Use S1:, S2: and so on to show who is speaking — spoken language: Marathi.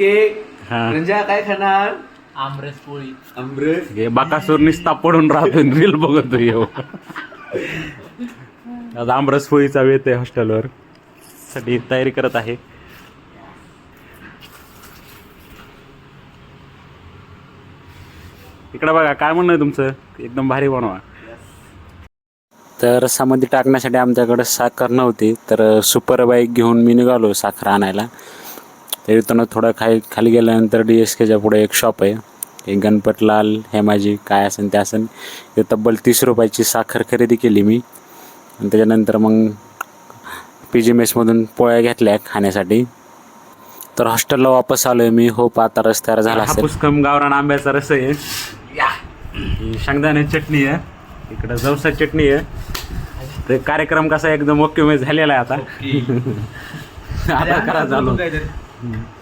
S1: हा.
S2: रंजा काय खाणार?
S3: आमरस पोळी.
S2: आमरस.
S1: हे बाकासूर निस्ता पडून राहतो रील बघतो येऊ. आज आमरस पोळीचा वेत आहे हॉस्टेलवर. साठी तयारी करत आहे. इकडं बघा काय म्हणणं आहे तुमचं? एकदम भारी बनवा. तर रसामध्ये टाकण्यासाठी आमच्याकडे साखर नव्हती तर सुपर बाईक घेऊन मी निघालो साखर आणायला. तर इथून थोडं खाली खाली गेल्यानंतर डी एस केच्या पुढे एक शॉप आहे. एक गणपतलाल हेमाजी काय असेल ते असेल. ते तब्बल तीस रुपयाची साखर खरेदी केली मी. आणि त्याच्यानंतर मग पी जी मेसमधून पोळ्या घेतल्या खाण्यासाठी. तर हॉस्टेलला वापस आलो आहे मी. होप आता रस तयार झाला असेल. पुष्कम गावरान आंब्याचा रस आहे. ही शेंगदाणे चटणी आहे. इकडं जवसा चटणी आहे. ते कार्यक्रम कसा एकदम ओके झालेला आहे आता. आता करा 嗯。